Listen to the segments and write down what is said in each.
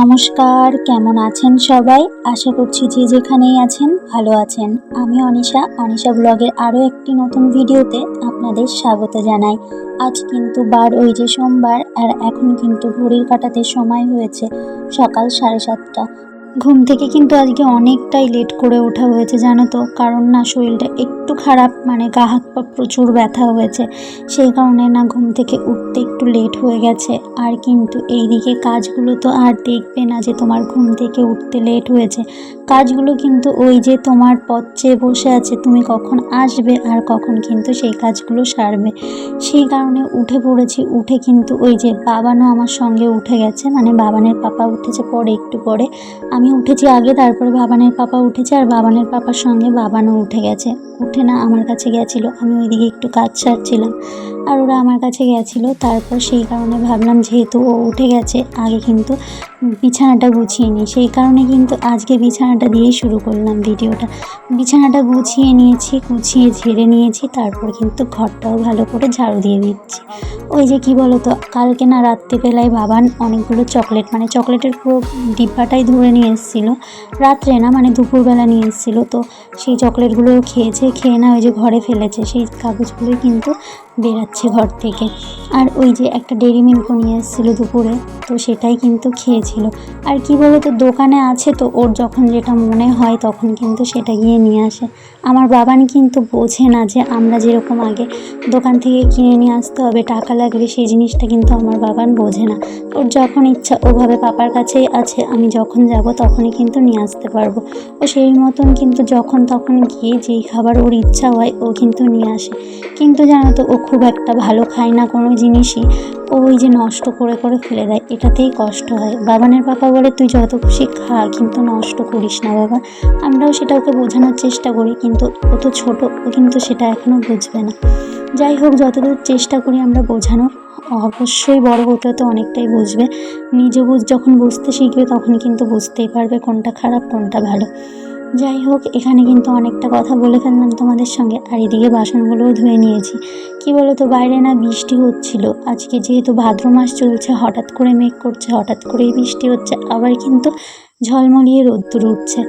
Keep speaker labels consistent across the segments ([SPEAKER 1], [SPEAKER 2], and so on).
[SPEAKER 1] নমস্কার, কেমন আছেন সবাই? আশা করছি যে যেখানেই আছেন ভালো আছেন। আমি অনিশা অনিশা ব্লগের আরও একটি নতুন ভিডিওতে আপনাদের স্বাগত জানাই। আজ কিন্তু বার, ওই যে সোমবার, আর এখন কিন্তু ঘড়ির কাটাতে সময় হয়েছে সকাল সাড়ে সাতটা। ঘুম থেকে কিন্তু আজকে অনেকটাই লেট করে ওঠা হয়েছে, জানো তো। কারণ না, শরীরটা একটু খারাপ মানে গা হাত পা প্রচুর ব্যথা হয়েছে। সেই কারণে না, ঘুম থেকে উঠতে একটু লেট হয়ে গেছে। আর কিন্তু এইদিকে কাজগুলো তো আর দেখবে না যে তোমার ঘুম থেকে উঠতে লেট হয়েছে। কাজগুলো কিন্তু ওই যে তোমার পথ চেয়ে বসে আছে, তুমি কখন আসবে আর কখন কিন্তু সেই কাজগুলো সারবে। সেই কারণে উঠে পড়েছি, উঠে কিন্তু ওই যে বাবানও আমার সঙ্গে উঠে গেছে মানে বাবানের পাপা উঠেছে পরে একটু পরে। আমি উঠেছি আগে, তারপরে বাবানের পাপা উঠেছে আর বাবানের পাপার সঙ্গে বাবানও উঠে গেছে। উঠে না আমার কাছে গেছিল, আমি ওইদিকে একটু কাজ সারছিলাম। আর ওরা আমার কাছে গেছিল। তারপর সেই কারণে ভাবলাম যেহেতু ও উঠে গেছে, আগে কিন্তু বিছানাটা গুছিয়ে নিই। সেই কারণে কিন্তু আজকে বিছানাটা দিয়েই শুরু করলাম ভিডিওটা। বিছানাটা গুছিয়ে নিয়েছি, গুছিয়ে ঝেড়ে নিয়েছি, তারপর কিন্তু ঘরটাও ভালো করে ঝাড়ু দিয়ে দিচ্ছি। ওই যে কি বলো তো কালকে না রাত্রিবেলায় বাবান অনেকগুলো চকলেট মানে চকলেটের পুরো ডিব্বাটাই ধরে নিয়ে এসেছিল। রাত্রে না মানে দুপুরবেলা নিয়ে এসেছিল। তো সেই চকলেটগুলো খেয়েছে, খেয়ে না ওই যে ঘরে ফেলেছে। সেই কাগজগুলোই কিন্তু বেরাচ্ছে ঘর থেকে। আর ওই যে একটা ডেরি মিল্কও নিয়ে এসেছিল দুপুরে, তো সেটাই কিন্তু খেয়েছিল। আর কি বলো তো দোকানে আছে তো, ওর যখন যেটা মনে হয় তখন কিন্তু সেটা গিয়ে নিয়ে আসে। আমার বাবান কিন্তু বোঝে না যে আমরা যেরকম আগে দোকান থেকে কিনে নিয়ে আসতে হবে, টাকা লাগবে সেই জিনিসটা কিন্তু আমার বাবান বোঝে না। ওর যখন ইচ্ছা ওভাবে পাপার কাছেই আছে, আমি যখন যাব তখনই কিন্তু নিয়ে আসতে পারব। ও সেই মতন কিন্তু যখন তখন গিয়ে যেই খাবার ওর ইচ্ছা হয়, ও কিন্তু নিয়ে আসে। কিন্তু জানো তো, ও খুব একটা ভালো খায় না কোনো জিনিসই। ও ওই যে নষ্ট করে করে ফেলে দেয়, এটাতেই কষ্ট হয়। বাবানের পাপা বলে, তুই যত খুশি খা, কিন্তু নষ্ট করিস না বাবা। আমরাও সেটা ওকে বোঝানোর চেষ্টা করি, কিন্তু ও তো ছোটো, ও কিন্তু সেটা এখনও বুঝবে না। যাই হোক, যতদূর চেষ্টা করি আমরা বোঝানোর, অবশ্যই বড় হতে হতে অনেকটাই বুঝবে। নিজে বুঝ, যখন বুঝতে শিখবে, তখন কিন্তু বুঝতেই পারবে কোনটা খারাপ, কোনটা ভালো। যাই হোক এখানে কিন্তু অনেকটা কথা বলে ফেললাম তোমাদের সঙ্গে। আর এদিকে বাসনগুলোও ধুয়ে নিয়েছি। কি বলো তো বাইরে না বৃষ্টি হচ্ছিল। আজকে যেহেতু ভাদ্র মাস চলছে, হঠাৎ করে মেঘ করছে, হঠাৎ করেই বৃষ্টি হচ্ছে। আবার কিন্তু ঝলমলিয়ে রোদ্দুর উঠছে।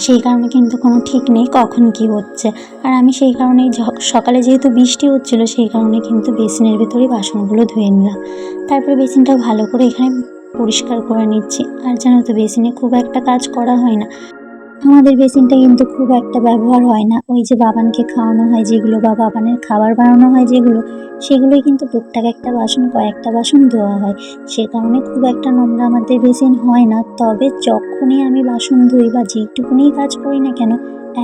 [SPEAKER 1] সেই কারণে কিন্তু কোনো ঠিক নেই কখন কি হচ্ছে। আর আমি সেই কারণেই সকালে যেহেতু বৃষ্টি হচ্ছিল, সেই কারণে কিন্তু বেসিনের ভেতরেই বাসনগুলো ধুয়ে নিলাম। তারপরে বেসিনটা ভালো করে এখানে পরিষ্কার করে নিচ্ছি। আর জানো তো, বেসিনে খুব একটা কাজ করা হয় না। আমাদের বেসিনটা কিন্তু খুব একটা ব্যবহার হয় না। ওই যে বাবানকে খাওয়ানো হয়, যেগুলো বা বাবানের খাবার বানানো হয় যেগুলো, সেগুলোই কিন্তু টুকটাক একটা বাসন, কয়েকটা বাসন ধোয়া হয়। সে কারণে খুব একটা নোংরা আমাদের বেসিন হয় না। তবে যখনই আমি বাসন ধুই বা যেটুকুনি কাজ করি না কেন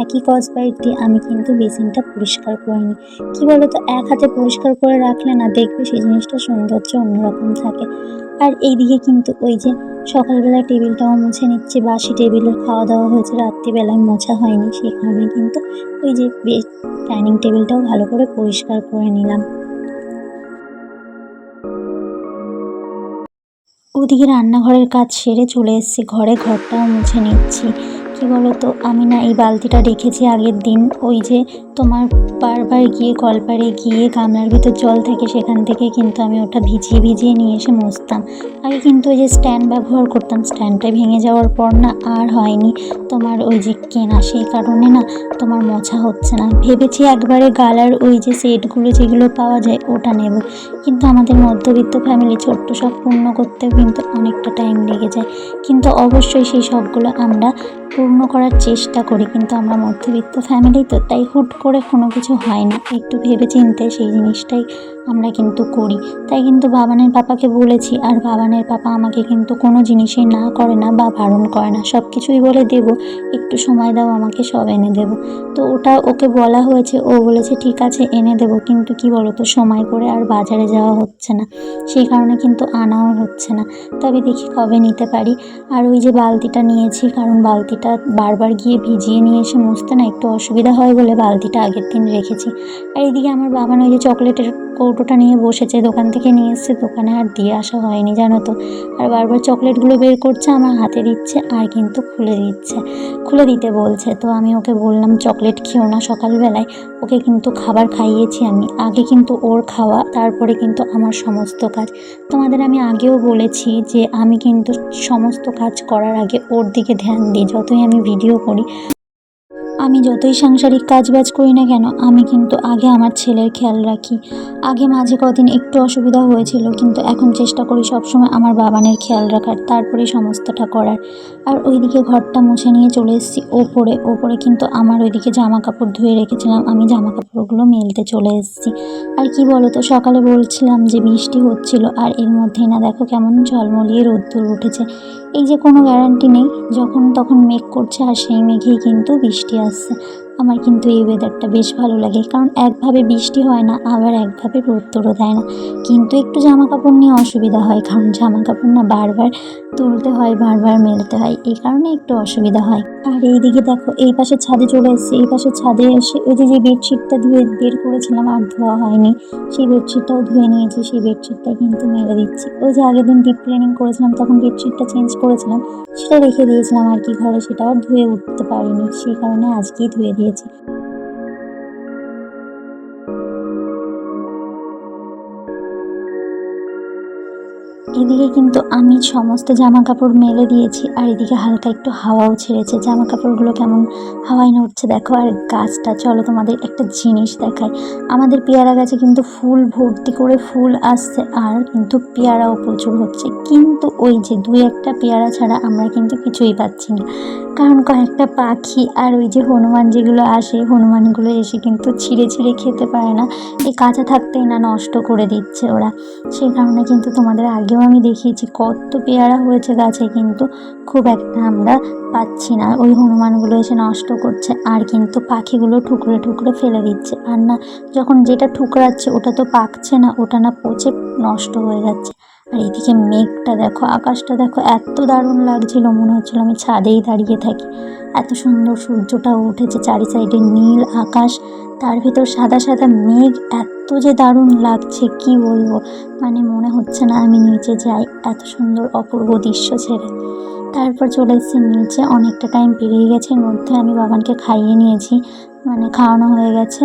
[SPEAKER 1] একই কস বাইট দিয়ে আমি কিন্তু বেসিনটা পরিষ্কার করে নিই কী বলো তো এক হাতে পরিষ্কার করে রাখলে না, দেখবে সেই জিনিসটা সৌন্দর্য অন্যরকম থাকে। আর এইদিকে কিন্তু ওই যে সকালবেলা টেবিলটাও মুছে নিচ্ছি, বাসি টেবিলের খাওয়া দাওয়া হয়েছে, রাত্রিবেলায় মোছা হয়নি, সেই কারণে কিন্তু ওই যে ডাইনিং টেবিলটাও ভালো করে পরিষ্কার করে নিলাম। ওদিকে রান্নাঘরের কাজ সেরে চলে এসেছি, ঘরে ঘরটাও মুছে নিচ্ছি। কি বলো তো আমি না এই বালতিটা রেখেছি আগের দিন। ওই যে তোমার বারবার গিয়ে কলপারে গিয়ে গামলার ভিতর জল থেকে সেখান থেকে কিন্তু আমি ওটা ভিজিয়ে ভিজিয়ে নিয়ে এসে মুছতাম। আগে কিন্তু ওই যে স্ট্যান্ড ব্যবহার করতাম। স্ট্যান্ডটা ভেঙে যাওয়ার পর না আর হয়নি। তোমার ওই যে কেনা সেই কারণে না তোমার মোছা হচ্ছে না। ভেবেছি একবারে গালার ওই যে সেটগুলো যেগুলো পাওয়া যায় ওটা নেব। কিন্তু আমাদের মধ্যবিত্ত ফ্যামিলি ছোট্ট সব পূর্ণ করতেও কিন্তু অনেকটা টাইম লেগে যায়। কিন্তু অবশ্যই সেই সবগুলো আমরা পূর্ণ করার চেষ্টা করি, কিন্তু আমরা মধ্যবিত্ত ফ্যামিলি তো তাই হুট করে কোনো কিছু হয় না। একটু ভেবে চিনতে সেই জিনিসটাই আমরা কিন্তু করি। তাই কিন্তু বাবানের পাপাকে বলেছি, আর বাবানের পাপা আমাকে কিন্তু কোনো জিনিসই না করে না বা বারণ করে না। সব কিছুই বলে দেব, একটু সময় দাও, আমাকে সব এনে দেবো। তো ওটা ওকে বলা হয়েছে, ও বলেছে, ঠিক আছে, এনে দেবো, কিন্তু কি বলো তো সময় করে আর বাজারে যাওয়া হচ্ছে না। সেই কারণে কিন্তু আনাও হচ্ছে না। তবে দেখি কবে নিতে পারি। আর ওই যে বালতিটা নিয়েছি, কারণ বালতিটা বারবার গিয়ে ভিজিয়ে নিয়ে এসে মুছতে না একটু অসুবিধা হয় বলে বালতিটা আগের দিন রেখেছি। আর এইদিকে আমার বাবান ওই যে চকলেটের কৌটোটা নিয়ে বসেছে, দোকান থেকে নিয়ে এসছে, দোকানে আর দিয়ে আসা হয়নি, জানো তো। আর বারবার চকলেটগুলো বের করছে, আমার হাতে দিচ্ছে আর কিন্তু খুলে দিচ্ছে, খুলে দিতে বলছে। তো আমি ওকে বললাম, চকলেট খেও না সকালবেলায়, ওকে কিন্তু খাবার খাইয়েছি আমি। আগে কিন্তু ওর খাওয়া, তারপরে কিন্তু আমার সমস্ত কাজ। তোমাদের আমি আগেও বলেছি যে, আমি কিন্তু সমস্ত কাজ করার আগে ওর দিকে ধ্যান দিই, যতই আমি ভিডিও করি। আমি যতই সাংসারিক কাজবাজ করি না কেন, আমি কিন্তু আগে আমার ছেলের খেয়াল রাখি। আগে মাঝে কদিন একটু অসুবিধা হয়েছিল, কিন্তু এখন চেষ্টা করি সবসময় আমার বাবানের খেয়াল রাখার, তারপরে সমস্তটা করার। আর ওইদিকে ঘরটা মুছে নিয়ে চলে এসেছি ওপরে। ওপরে কিন্তু আমার ওইদিকে জামা কাপড় ধুয়ে রেখেছিলাম, আমি জামা কাপড়গুলো মেলতে চলে এসেছি। আর কি বলো তো সকালে বলছিলাম যে বৃষ্টি হচ্ছিল, আর এর মধ্যেই না দেখো কেমন ঝলমলিয়ে রোদ্দুর উঠেছে। এই যে কোনো গ্যারান্টি নেই, যখন তখন মেঘ করছে, আর সেই মেঘেই কিন্তু বৃষ্টি আসছে। う。আমার কিন্তু এই ওয়েদারটা বেশ ভালো লাগে। কারণ একভাবে বৃষ্টি হয় না, আবার একভাবে রোদ্দুরও দেয় না। কিন্তু একটু জামা কাপড় নিয়ে অসুবিধা হয়, কারণ জামা কাপড় না বারবার তুলতে হয়, বারবার মেলতে হয়। এই কারণে একটু অসুবিধা হয়। আর এইদিকে দেখো, এই পাশে ছাদে চলে এসেছি। এই পাশে ছাদে এসে ওই যে বেডশিটটা ধুয়ে বের করেছিলাম, আর ধোয়া হয়নি, সেই বেডশিটটাও ধুয়ে নিয়েছি। সেই বেডশিটটা কিন্তু মেলে দিচ্ছি। ওই যে আগের দিন ডিপ ক্লিনিং করেছিলাম, তখন বেডশিটটা চেঞ্জ করেছিলাম, সেটা রেখে দিয়েছিলাম আর কি ঘরে। সেটা আর ধুয়ে উঠতে পারিনি, সেই কারণে আজকেই ধুয়ে দিয়েছি এদিকে কিন্তু আমি সমস্ত জামা কাপড় মেলে দিয়েছি, আর এদিকে হালকা একটু হাওয়াও ছেড়েছে। জামা কাপড়গুলো কেমন হাওয়ায় নড়ছে দেখো, আর গাছটা, চলো তোমাদের একটা জিনিস দেখায় আমাদের পেয়ারা গাছে কিন্তু ফুল ভর্তি করে ফুল আসছে, আর কিন্তু পেয়ারাও প্রচুর হচ্ছে। কিন্তু ওই যে দুই একটা পেয়ারা ছাড়া আমরা কিন্তু কিছুই পাচ্ছি না। কারণ কয়েকটা পাখি আর ওই যে হনুমান যেগুলো আসে, হনুমানগুলো এসে কিন্তু ছিঁড়ে ছিঁড়ে খেতে পারে না। এই কাঁচা থাকতেই না নষ্ট করে দিচ্ছে ওরা। সেই কারণে কিন্তু তোমাদের আগেও আমি দেখিয়েছি, কত পেয়ারা হয়েছে গাছে, কিন্তু খুব একটা আমরা পাচ্ছি না। ওই হনুমানগুলো এসে নষ্ট করছে, আর কিন্তু পাখিগুলো ঠুকরে ঠুকরে ফেলে দিচ্ছে। আর না, যখন যেটা ঠুকরাচ্ছে, ওটা তো পাকছে না, ওটা না পচে নষ্ট হয়ে যাচ্ছে। আর এদিকে মেঘটা দেখো, আকাশটা দেখো, এত দারুণ লাগছিল, মনে হচ্ছিল আমি ছাদেই দাঁড়িয়ে থাকি। এত সুন্দর সূর্যটা উঠেছে চারি সাইডে নীল আকাশ, তার ভিতর সাদা সাদা মেঘ, এত যে দারুণ লাগছে, কি বলব? মানে মনে হচ্ছে না আমি নিচে যাই, এত সুন্দর অপূর্ব দৃশ্য ছেড়ে। তারপর চলে এসেছি নিচে, অনেকটা টাইম পেরিয়ে গেছে, এর মধ্যে আমি বাবানকে খাইয়ে নিয়েছি মানে খাওয়ানো হয়ে গেছে।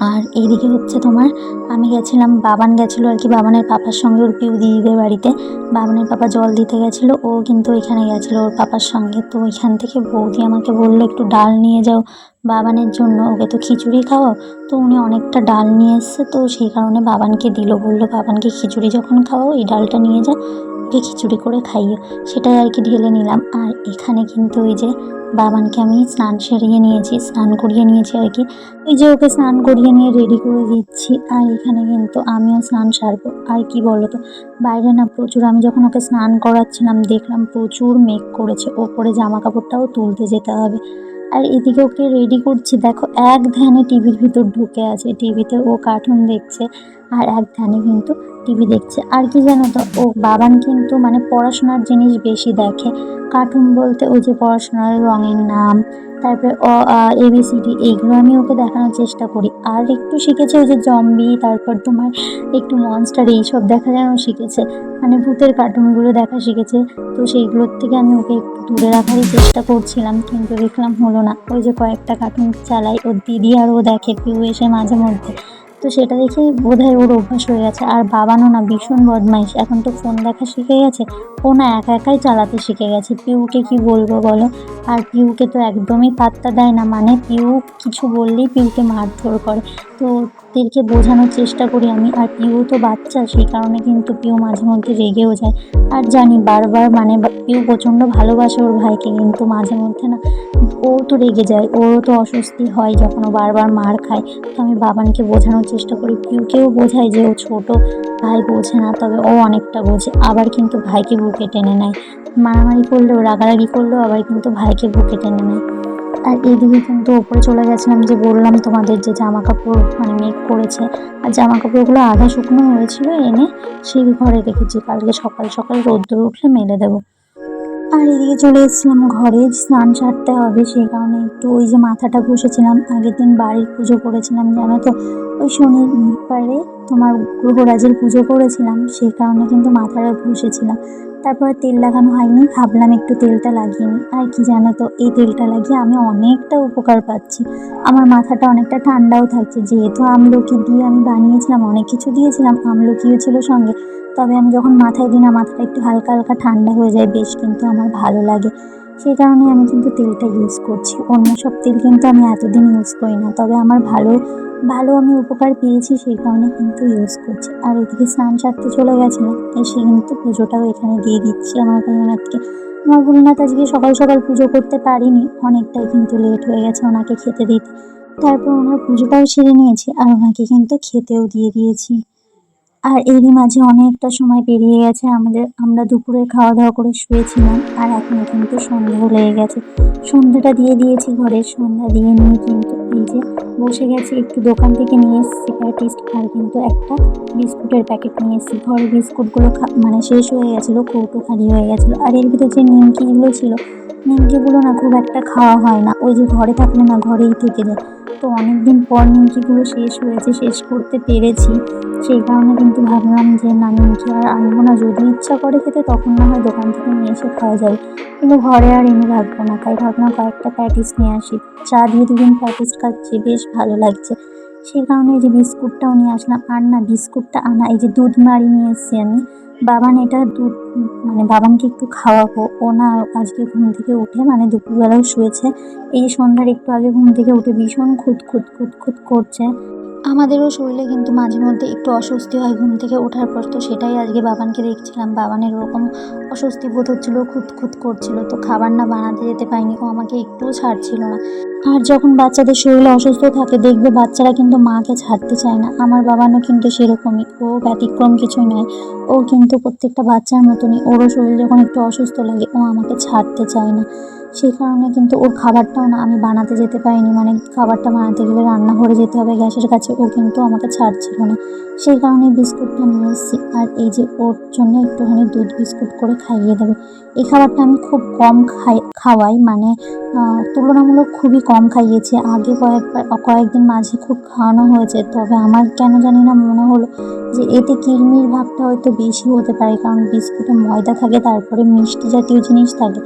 [SPEAKER 1] আর এইদিকে হচ্ছে তোমার, আমি গেছিলাম, বাবান গেছিল আর কি, বাবানের পাপার সঙ্গে ওর পিউ দিদিদের বাড়িতে। বাবানের পাপা জল দিতে গেছিল, ও কিন্তু ওইখানে গেছিল ওর পাপার সঙ্গে। তো ওইখান থেকে বৌদি আমাকে বলল, একটু ডাল নিয়ে যাও বাবানের জন্য, ওকে তো খিচুড়ি খাওয়াও। তো উনি অনেকটা ডাল নিয়ে এসছে, তো সেই কারণে বাবানকে দিল, বলল, বাবানকে খিচুড়ি যখন খাওয়াও, এই ডালটা নিয়ে যা। ওকে খিচুড়ি করে খাইও সেটাই আর কি ঢেলে নিলাম। আর এখানে কিন্তু ওই যে বাবানকে আমি স্নান সেরিয়ে নিয়েছি, স্নান করিয়ে নিয়েছি আর কি। ওই যে ওকে স্নান করিয়ে নিয়ে রেডি করে দিচ্ছি আর এখানে কিন্তু আমিও স্নান সারবো। আর কি বলো তো বাইরে না প্রচুর, আমি যখন ওকে স্নান করাচ্ছিলাম দেখলাম প্রচুর মেঘ করেছে। ওপরে জামা কাপড়টাও তুলতে যেতে হবে। আর এদিকে ওকে রেডি করছি। দেখো, এক ধ্যানে টিভির ভিতর ঢুকে আছে। টিভিতে ও কার্টুন দেখছে আর এক ধ্যানে কিন্তু টিভি দেখছে। আর কি জানো তো, ও বাবান কিন্তু মানে পড়াশোনার জিনিস বেশি দেখে। কার্টুন বলতে ওই যে পড়াশোনার রঙের নাম তারপরে অ, আ, এ, বি, সি, ডি, এইগুলো আমি ওকে দেখানোর চেষ্টা করি। আর একটু শিখেছে ওই যে জম্বি, তারপর তোমার একটু মনস্টার এইসব দেখা যেন শিখেছে। মানে ভূতের কার্টুনগুলো দেখা শিখেছে। তো সেইগুলোর থেকে আমি ওকে একটু দূরে রাখারই চেষ্টা করছিলাম, কিন্তু দেখলাম হলো না। ওই যে কয়েকটা কার্টুন চালাই ওর দিদি আর ও দেখে, কেউ এসে মাঝে মধ্যে তো সেটা দেখে বোধহয় ওর অভ্যাস হয়ে গেছে। আর বাবানও না ভীষণ বদমাইশ। এখন তো ফোন দেখা শিখে গেছে। ও না একা একাই চালাতে শিখে গেছে। পিউকে কি বলব বলো? আর পিউকে তো একদমই পাত্তা দেয় না। মানে পিউ কিছু বললেই পিউকে মারধর করে। তো ওদেরকে বোঝানোর চেষ্টা করি আমি। আর পিউ তো বাচ্চা, সেই কারণে কিন্তু পিউ মাঝে মধ্যে রেগেও যায়। আর জানি বারবার মানে পিউ প্রচণ্ড ভালোবাসে ওর ভাইকে, কিন্তু মাঝে মধ্যে না ও তো রেগে যায় ওরও তো অস্বস্তি হয় যখন ও বারবার মার খায়। তো আমি বাবানকে বোঝানোর চেষ্টা করি পিউকেও বোঝায় যে ও ছোট, ভাই বোঝে না, তবে ও অনেকটা বোঝে, আবার কিন্তু ভাইকে বুকে টেনে নেয়। মারামারি করলেও, রাগারাগি করলেও আবার কিন্তু ভাইকে বুকে টেনে নেয়। আর এইদিকে কিন্তু ওপরে চলে গেছিলাম যে বললাম তোমাদের যে জামা কাপড় মানে মেঘ করেছে। আর জামা কাপড়গুলো আধা শুকনো হয়েছিল, এনে সেই ঘরে রেখেছি, কালকে সকাল সকাল রোদ্দুর উঠলে মেলে দেবো। আর এদিকে চলে এসেছিলাম ঘরে, স্নান সারতে হবে সেই কারণে একটু ওই যে মাথাটা ঘষেছিলাম, আগের দিন বাড়ির পুজো করেছিলাম, জানো তো? ওই শনিবারে তোমার গ্রহরাজের পুজো করেছিলাম সেই কারণে কিন্তু মাথাটা ঘষেছিলাম। তারপরে তেল লাগানো হয়নি, ভাবলাম একটু তেলটা লাগিয়ে নিই। আর কি জানো তো, এই তেলটা লাগিয়ে আমি অনেকটা উপকার পাচ্ছি। আমার মাথাটা অনেকটা ঠান্ডাও থাকছে, যেহেতু আমলকি দিয়ে আমি বানিয়েছিলাম, অনেক কিছু দিয়েছিলাম, আমলকিও ছিল সঙ্গে। তবে আমি যখন মাথায় দিই না, মাথাটা একটু হালকা হালকা ঠান্ডা হয়ে যায়, বেশ কিন্তু আমার ভালো লাগে। সেই কারণে আমি কিন্তু তেলটা ইউজ করছি। অন্য সব তেল কিন্তু আমি এতদিন ইউজ করি না, তবে আমার ভালো ভালো আমি উপকার পেয়েছি সেই কারণে কিন্তু ইউজ করছি। আর ওইদিকে স্নান সারতে চলে গেছে গেছিলাম, এসে কিন্তু পুজোটাও এখানে দিয়ে দিচ্ছি আমার ভোলানাথকে আমার ভোলানাথ আজকে সকাল সকাল পুজো করতে পারিনি, অনেকটাই কিন্তু লেট হয়ে গেছে ওনাকে খেতে দিতে। তারপর ওনার পুজোটাও সেরে নিয়েছি, আর ওনাকে কিন্তু খেতেও দিয়ে দিয়েছি। আর এরই মাঝে অনেকটা সময় পেরিয়ে গেছে, আমাদের, আমরা দুপুরে খাওয়া দাওয়া করে শুয়েছিলাম আর এখন কিন্তু সন্ধ্যেও লেগে গেছে। সন্ধ্যাটা দিয়ে দিয়েছি ঘরে সন্ধ্যা, দিয়ে নিয়ে কিন্তু এই যে বসে গেছি, একটু দোকান থেকে নিয়ে এসেছি প্যাটিস্ট আর কিন্তু একটা বিস্কুটের প্যাকেট নিয়ে এসেছি। ঘরে বিস্কুটগুলো মানে শেষ হয়ে গেছিল, কৌটো খালি হয়ে গেছিল। আর এর ভিতরে যে নিমকিগুলো ছিল, নিমকিগুলো না খুব একটা খাওয়া হয় না। ওই যে ঘরে থাকলে না ঘরেই থেকে যায়। তো অনেক দিন পর নিমকিগুলো শেষ হয়েছে, শেষ করতে পেরেছি। সেই কারণে কিন্তু ভাবলাম যে, না, নিমকি আর আনব না। যদি ইচ্ছা করে খেতে, তখন না হয় দোকান থেকে নিয়ে এসে খাওয়া যাবে কিন্তু ঘরে আর এনে রাখব না। তাই ভাবলাম কয়েকটা প্যাটিস নিয়ে আসি। চা দিয়ে দুদিন প্যাটিস খাচ্ছি, বেশ ভালো লাগছে। সেই কারণে এই যে বিস্কুটটাও নিয়ে আসলাম। আর না, বিস্কুটটা আনা, এই যে দুধ মারি নিয়ে এসেছি আমি। বাবান এটা দুধ মানে বাবানকে একটু খাওয়াবো। ও না আজকে ঘুম থেকে উঠে মানে দুপুরবেলাও শুয়েছে। এই সন্ধ্যার একটু আগে ঘুম থেকে উঠে ভীষণ খুঁত খুঁত খুঁত খুঁত করছে। আমাদেরও শরীরে কিন্তু মাঝে মধ্যে একটু অস্বস্তি হয় ঘুম থেকে ওঠার পর। তো সেটাই আজকে বাবানকে দেখছিলাম। বাবানের ওরকম অস্বস্তি বোধ হচ্ছিল খুঁত খুঁত করছিল। তো খাবার না বানাতে যেতে পারিনি। ও আমাকে একটুও ছাড়ছিল না। আর যখন বাচ্চাদের শরীরে অসুস্থ থাকে, দেখবে বাচ্চারা কিন্তু মাকে ছাড়তে চায় না। আমার বাবানও কিন্তু সেরকমই। ও ব্যতিক্রম কিছুই নয়। ও কিন্তু প্রত্যেকটা বাচ্চার মতনই। ওরও শরীর যখন একটু অসুস্থ লাগে, ও আমাকে ছাড়তে চায় না। সেই কারণে কিন্তু ওর খাবারটাও না আমি বানাতে যেতে পারিনি। মানে খাবারটা বানাতে গেলে রান্নাঘরে যেতে হবে, গ্যাসের কাছে। ও কিন্তু আমাকে ছাড়ছিল না। সেই কারণে বিস্কুটটা নিয়ে এসেছি। আর এই যে ওর জন্য একটুখানি দুধ বিস্কুট করে খাইয়ে দেবো। এই খাবারটা আমি খুব কম খাই, খাওয়াই। মানে তুলনামূলক খুবই কম খাইয়েছি। আগে কয়েকবার, কয়েকদিন মাঝে খুব খাওয়ানো হয়েছে। তবে আমার কেন জানি না মনে হলো যে এতে কিরমির ভাবটা হয়তো বেশি হতে পারে। কারণ বিস্কুটে ময়দা থাকে, তারপরে মিষ্টি জাতীয় জিনিস থাকে।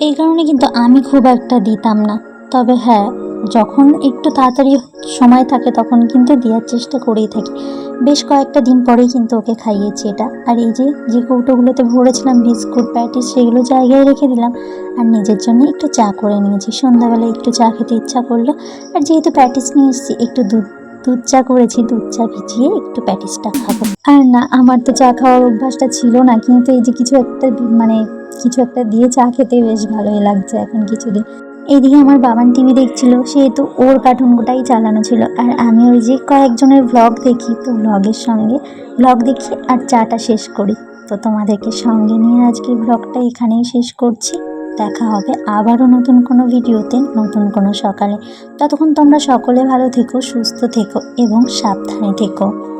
[SPEAKER 1] এই কারণে কিন্তু আমি খুব একটা দিতাম না। তবে হ্যাঁ যখন একটু তাড়াতাড়ি সময় থাকে তখন কিন্তু দেওয়ার চেষ্টা করেই থাকি। বেশ কয়েকটা দিন পরেই কিন্তু ওকে খাইয়েছি এটা। আর এই যে যে কৌটোগুলোতে ভরেছিলাম, বিস্কুট, প্যাটিস, সেগুলো জায়গায় রেখে দিলাম। আর নিজের জন্য একটু চা করে নিয়েছি। সন্ধ্যাবেলা একটু চা খেতে ইচ্ছা করল। আর যেহেতু প্যাটিস নিয়ে এসেছি, একটু দুধ দুধ চা করেছি দুধ চা ভিজিয়ে একটু প্যাটিসটা খাব। আর না, আমার তো চা খাওয়ার অভ্যাসটা ছিল না, কিন্তু এই যে কিছু একটা মানে কিছু একটা দিয়ে চা খেতে বেশ ভালোই লাগছে এখন কিছুদিন। এইদিকে আমার বাবান টিভি দেখছিল, সেহেতু ওর কার্টুনটাই চালানো ছিল। আর আমি ওই যে কয়েকজনের ভ্লগ দেখি, তো ভ্লগের সঙ্গে ভ্লগ দেখি আর চাটা শেষ করি। তো তোমাদেরকে সঙ্গে নিয়ে আজকে ভ্লগটা এখানেই শেষ করছি। দেখা হবে আবারও নতুন কোনো ভিডিওতে, নতুন কোনো সকালে। ততক্ষণ তোমরা সকলে ভালো থেকো, সুস্থ থেকো এবং সাবধানে থেকো।